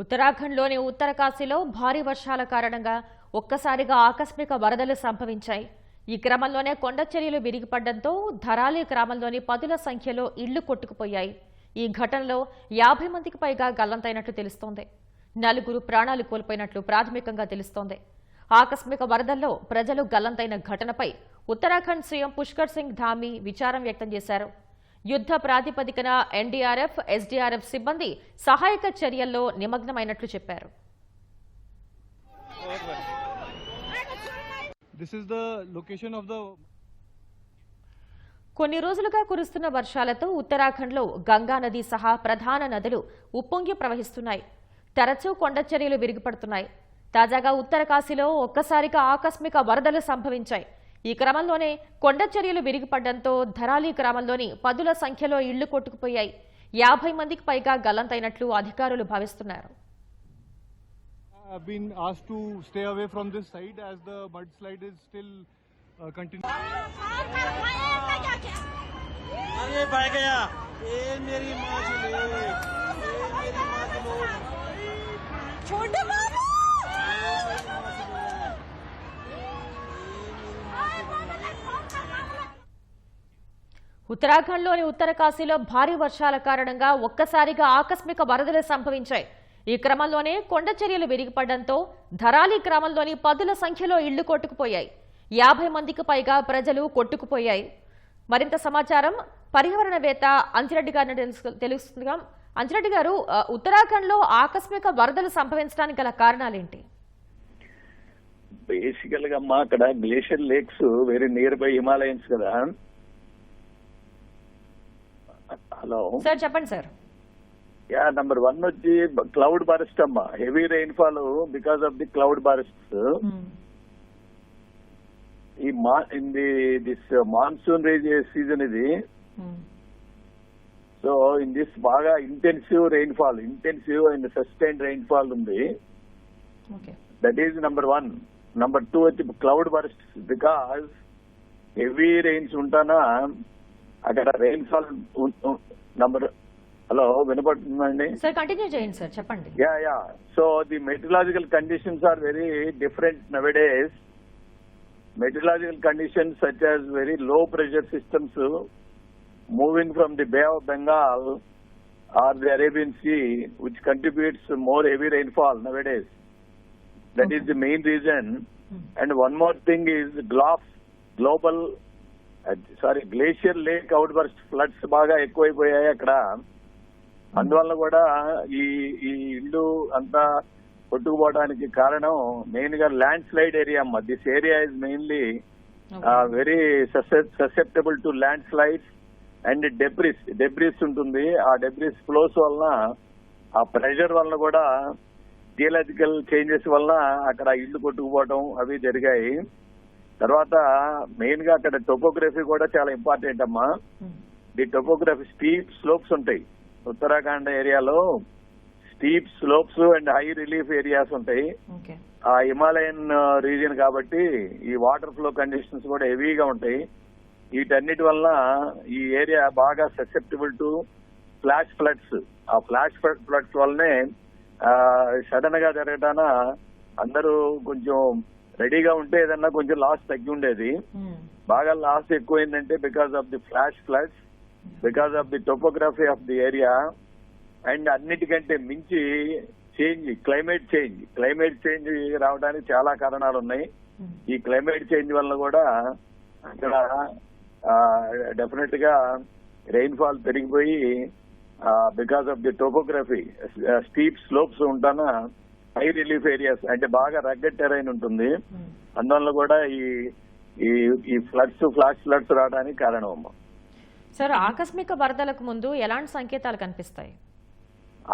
ఉత్తరాఖండ్లోని ఉత్తరకాశీలో భారీ వర్షాల కారణంగా ఒక్కసారిగా ఆకస్మిక వరదలు సంభవించాయి. ఈ క్రమంలోనే కొండచర్యలు విరిగిపడడంతో ధరాలి గ్రామంలోని పదుల సంఖ్యలో ఇళ్ళు కొట్టుకుపోయాయి. ఈ ఘటనలో యాభై మందికి పైగా గల్లంతైనట్లు తెలుస్తోంది. నలుగురు ప్రాణాలు కోల్పోయినట్లు ప్రాథమికంగా తెలుస్తోంది. ఆకస్మిక వరదల్లో ప్రజలు గల్లంతైన ఘటనపై ఉత్తరాఖండ్ సీఎం పుష్కర్ సింగ్ ధామీ విచారం వ్యక్తం చేశారు. యుద్ధ ప్రాతిపదికన ఎన్డీఆర్ఎఫ్ ఎస్డీఆర్ఎఫ్ సిబ్బంది సహాయక చర్యల్లో నిమగ్నమైనట్లు చెప్పారు. కొన్ని రోజులుగా కురుస్తున్న వర్షాలతో ఉత్తరాఖండ్లో గంగా నది సహా ప్రధాన నదులు ఉప్పొంగి ప్రవహిస్తున్నాయి. తరచూ కొండ చర్యలు విరిగిపడుతున్నాయి. తాజాగా ఉత్తరకాశీలో ఒక్కసారిగా ఆకస్మిక వరదలు సంభవించాయి. ఈ క్రమంలోనే కొండ చర్యలు విరిగిపడడంతో ధరాలి గ్రామంలోని పదుల సంఖ్యలో ఇళ్లు కొట్టుకుపోయాయి యాభై మందికి పైగా గల్లంతైనట్లు అధికారులు భావిస్తున్నారు have been asked to stay away from this site as the mudslide is still uh, continuing. अरे भाग गया ये मेरी माँ चले ये मेरी माँ चलो छोटे ఉత్తరాఖండ్లోని ఉత్తరకాశీలో భారీ వర్షాల కారణంగా ఒక్కసారిగా ఆకస్మిక వరదలు సంభవించాయి. ఈ క్రమంలోనే కొండ చర్యలు విరిగిపడడంతో ధరాలి గ్రామంలోని పదుల సంఖ్యలో ఇళ్ళు కొట్టుకుపోయాయి. యాభై మందికి పైగా ప్రజలు కొట్టుకుపోయాయి. మరింత సమాచారం పర్యావరణవేత్త అంజిరెడ్డి గారిని తెలుసు తెలుస్తుందిగా అంజిరెడ్డి గారు ఉత్తరాఖండ్లో ఆకస్మిక వరదలు సంభవించడానికి గల కారణాలేంటి? బేసికల్గా అమ్మా అక్కడ glacier lakes very near by Himalayans కదా. హలో. సార్ చెప్పండి సార్. యా నంబర్ వన్ వచ్చి క్లౌడ్ బారెస్ట్ అమ్మా. Heavy rain fall because of the cloud burst ఈ మా in the this monsoon season ఇది. సో ఇన్ దిస్ బాగా intensive rain fall intensive and sustain rain fall ఉంది that is number one number two వచ్చి cloud burst because heavy rains ఉంటానా? అక్కడ rain fall number. Hello వినపడుతుందండి? Sir continue చేయండి sir చెప్పండి. Yeah yeah. So the meteorological conditions are very different nowadays. Meteorological conditions such as very low pressure systems moving from the Bay of Bengal or the Arabian Sea which contributes more heavy rainfall nowadays. That is the main reason. And one more thing is glof global sorry glacier lake outburst floods బాగా ఎక్కువైపోయాయి అక్కడ. అందువల్ల కూడా ఈ ఈ ఇల్లు అంతా కొట్టుకుపోవడానికి కారణం మెయిన్గా ల్యాండ్ స్లైడ్ ఏరియా అమ్మ this area is mainly very susceptible to landslides and debris debris ఉంటుంది. ఆ డెబ్రిస్ ఫ్లోస్ వలన ఆ ప్రెషర్ వలన కూడా జియలాజికల్ చేంజెస్ వలన అక్కడ ఇల్లు కొట్టుకుపోవడం అవి జరిగాయి. తర్వాత మెయిన్గా అక్కడ టోపోగ్రఫీ కూడా చాలా ఇంపార్టెంట్ అమ్మా. ది టోపోగ్రఫీ స్టీప్ స్లోప్స్ ఉంటాయి. ఉత్తరాఖండ్ ఏరియాలో steep slopes and high relief areas ఉంటాయి. ఆ హిమాలయన్ రీజియన్ కాబట్టి ఈ వాటర్ ఫ్లో కండిషన్స్ కూడా హెవీగా ఉంటాయి. వీటన్నిటి వల్ల ఈ ఏరియా బాగా ససెప్టబుల్ టు ఫ్లాష్ ఫ్లడ్స్ ఆ ఫ్లాష్ ఫ్లడ్స్ వల్లనే సడన్గా జరగటాన అందరూ కొంచెం రెడీగా ఉంటే ఏదన్నా కొంచెం లాస్ తగ్గి ఉండేది బాగా loss ఎక్కువైందంటే because of the flash floods because of the topography of the area and అన్నిటికంటే మించి change climate change climate change రావడానికి చాలా కారణాలు ఉన్నాయి ఈ క్లైమేట్ చేంజ్ వల్ల కూడా అక్కడ డెఫినెట్గా రెయిన్ ఫాల్ పెరిగిపోయి because of the topography steep slopes ఉంటానా హై రిలీఫ్ ఏరియాస్ అంటే బాగా రగ్గడ్ టెరైన్ ఉంటుంది. అందువల్ల కూడా ఈ ఈ ఫ్లడ్స్ ఫ్లాష్ ఫ్లడ్స్ రావడానికి కారణం అమ్మా సార్ ఆకస్మిక వరదలకు ముందు ఎలాంటి సంకేతాలు కనిపిస్తాయి?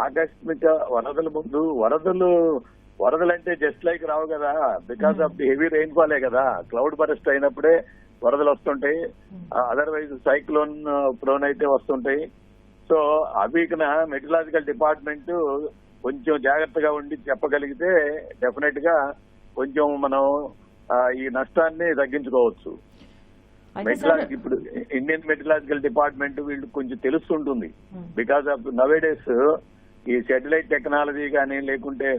ఆకస్మిక వరదల ముందు వరదలు వరదలు అంటే జస్ట్ లైక్ రావు కదా. Because of the heavy rain ఫాలే కదా. క్లౌడ్ బరెస్ట్ అయినప్పుడే వరదలు వస్తుంటాయి. అదర్వైజ్ సైక్లోన్ ప్రోన్ అయితే వస్తుంటాయి. సో అవి మెటలాజికల్ డిపార్ట్మెంట్ కొంచెం జాగ్రత్తగా ఉండి చెప్పగలిగితే డెఫినెట్గా కొంచెం మనం ఈ నష్టాన్ని తగ్గించుకోవచ్చు. మెటలాజిక్ ఇప్పుడు ఇండియన్ మెటలాజికల్ డిపార్ట్మెంట్ వీళ్ళు కొంచెం తెలుస్తుంటుంది. బికాస్ ఆఫ్ నవేడేస్ ఈ శాటిలైట్ టెక్నాలజీ కానీ లేకుంటే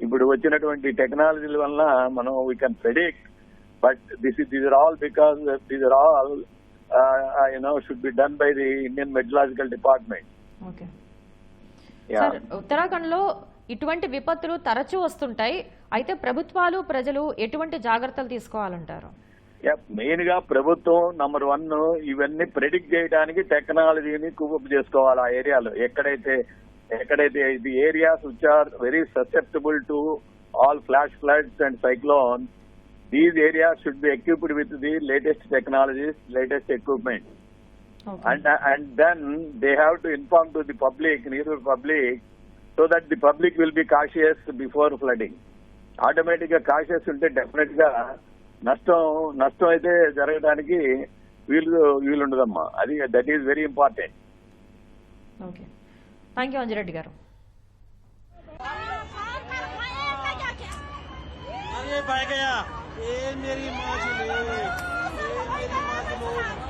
ఇప్పుడు వచ్చినటువంటి టెక్నాలజీల వల్ల మనం we can predict but this these are all because these are all you know should be done by the Indian meteorological department okay sir ఉత్తరాఖండ్లో ఇటువంటి విపత్తులు తరచూ వస్తుంటాయి. అయితే ప్రభుత్వాలు ప్రజలు ఎటువంటి జాగ్రత్తలు తీసుకోవాలంటారు? మెయిన్గా ప్రభుత్వం నంబర్ వన్ ఇవన్నీ ప్రెడిక్ట్ చేయడానికి టెక్నాలజీని కూపప్ చేసుకోవాలి ఆ ఏరియాలో. ఎక్కడైతే ఎక్కడైతే the areas which are very susceptible to all flash floods and cyclone these areas should be equipped with the latest technologies latest equipment and and then they have to inform to the public, Neeru public, so that the public will be cautious before flooding. ఆటోమేటిక్గా cautious ఉంటే డెఫినెట్గా నష్టం నష్టం అయితే జరగడానికి వీలు వీలుండదమ్మా అది that is very important okay thank you Anjireddy గారు ఏ మేరీ మాజీ ఏ మేరీ మాజీ